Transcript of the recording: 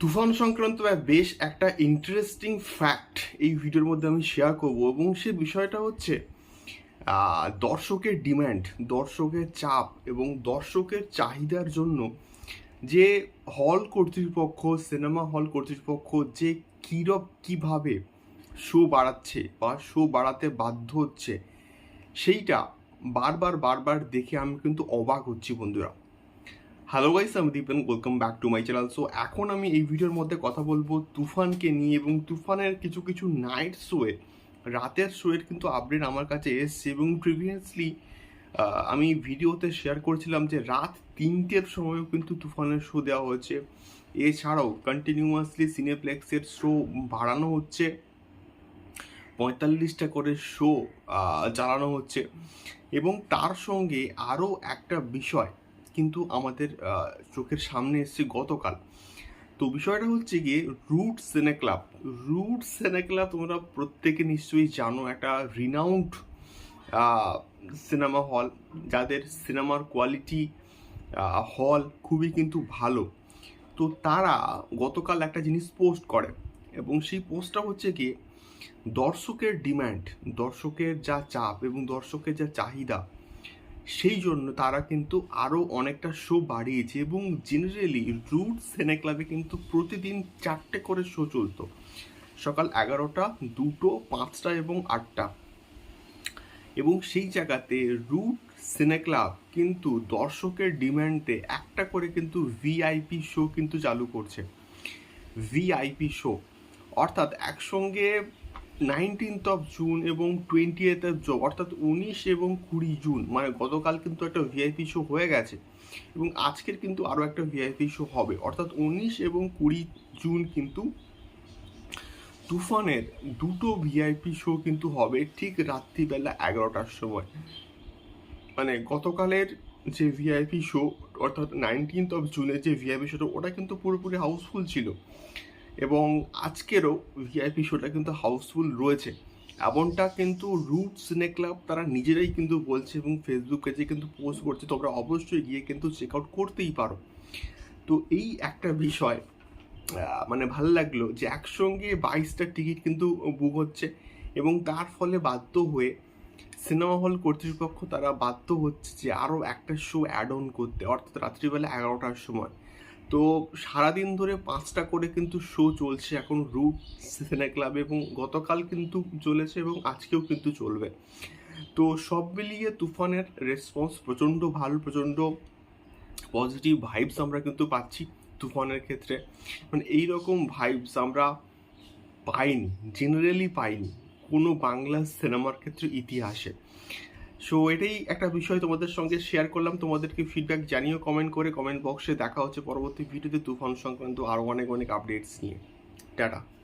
তুফান সংক্রান্ত বেশ একটা ইন্টারেস্টিং ফ্যাক্ট এই ভিডিওর মধ্যে আমি শেয়ার করব এবং সে বিষয়টা হচ্ছে দর্শকের ডিম্যান্ড দর্শকের চাপ এবং দর্শকের চাহিদার জন্য যে হল কর্তৃপক্ষ সিনেমা হল কর্তৃপক্ষ যে কীরব কীভাবে শো বাড়াচ্ছে বা শো বাড়াতে বাধ্য হচ্ছে, সেইটা বারবার বারবার দেখে আমি কিন্তু অবাক হচ্ছি বন্ধুরা। হ্যালো গাইস আমি Dipen welcome back to my channel so এখন আমি এই ভিডিওর মধ্যে কথা বলব তুফানকে নিয়ে এবং তুফানের কিছু কিছু নাইট শোয়ে রাতের শোয়ের কিন্তু আপডেট আমার কাছে এসছে এবং প্রিভিয়াসলি আমি ভিডিওতে শেয়ার করেছিলাম যে রাত তিনটের সময়ও কিন্তু তুফানের শো দেওয়া হয়েছে। এছাড়াও কন্টিনিউয়াসলি সিনেপ্লেক্সের শো বাড়ানো হচ্ছে। পঁয়তাল্লিশটা করে শো চালানো হচ্ছে। এবং তার সঙ্গে আরও একটা বিষয় কিন্তু আমাদের চোখের সামনে এসছে গতকাল। তো বিষয়টা হচ্ছে গিয়ে রুট সিনে ক্লাব রুট সিনে ক্লাব তোমরা প্রত্যেকে নিশ্চয়ই জানো, একটা রিনাউন্ড সিনেমা হল যাদের সিনেমার কোয়ালিটি হল খুবই কিন্তু ভালো। তো তারা গতকাল একটা জিনিস পোস্ট করে এবং সেই পোস্টটা হচ্ছে কি দর্শকের ডিম্যান্ড দর্শকের যা চাপ এবং দর্শকের যা চাহিদা সেই জন্য তারা কিন্তু আরও অনেকটা শো বাড়িয়েছে এবং জেনারেলি রুট সেনে ক্লাবে কিন্তু প্রতিদিন চারটে করে শো চলতো। সকাল এগারোটা, দুটো, পাঁচটা এবং আটটা। এবং সেই জায়গাতে রুট সিনে ক্লাব কিন্তু দর্শকের ডিম্যান্ডে একটা করে কিন্তু ভিআইপি শো কিন্তু চালু করছে। ভিআইপি শো অর্থাৎ একসঙ্গে নাইনটিন্থ অফ জুন এবং টোয়েন্টি এইথ অফ জুন অর্থাৎ উনিশ এবং কুড়ি জুন মানে গতকাল কিন্তু একটা ভিআইপি শো হয়ে গেছে এবং আজকের কিন্তু আরও একটা ভিআইপি শো হবে। অর্থাৎ উনিশ এবং কুড়ি জুন কিন্তু তুফানের দুটো ভিআইপি শো কিন্তু হবে ঠিক রাত্রিবেলা এগারোটার সময়। মানে গতকালের যে ভিআইপি শো অর্থাৎ নাইনটিন্থ অফ জুনের যে ভিআইপি শোটা ওটা কিন্তু পুরোপুরি হাউসফুল ছিল। এবং আজকেরও ভিআইপি শোটা কিন্তু হাউসফুল রয়েছে। এমনটা কিন্তু রুট সিনে ক্লাব তারা নিজেরাই কিন্তু বলছে এবং ফেসবুক পেজে কিন্তু পোস্ট করছে। তোমরা অবশ্যই গিয়ে কিন্তু চেক আউট করতেই পারো। তো এই একটা বিষয় মানে ভালো লাগল যে একসঙ্গে বাইশটা টিকিট কিন্তু বুক হচ্ছে এবং তার ফলে বাধ্য হয়ে সিনেমা হল কর্তৃপক্ষ তারা বাধ্য হচ্ছে যে আরও একটা শো অ্যাড অন করতে। অর্থাৎ রাত্রিবেলা এগারোটার সময়। তো সারাদিন ধরে পাঁচটা করে কিন্তু শো চলছে এখন রুট সিনে ক্লাবে এবং গতকাল কিন্তু চলেছে এবং আজকেও কিন্তু চলবে। তো সব মিলিয়ে তুফানের রেসপন্স প্রচণ্ড ভালো, প্রচণ্ড পজিটিভ ভাইবস আমরা কিন্তু পাচ্ছি তুফানের ক্ষেত্রে। মানে এই রকম ভাইবস আমরা পাইনি জেনারেলি পাইনি কোনো বাংলা সিনেমার ক্ষেত্রে ইতিহাসে। সো এটাই একটা বিষয় তোমাদের সঙ্গে শেয়ার করলাম। তোমাদেরকে ফিডব্যাক জানিও কমেন্ট করে কমেন্ট বক্সে দেখা হচ্ছে পরবর্তী ভিডিওতে তুফান সংক্রান্ত আরও অনেক অনেক আপডেটস নিয়ে। টাটা।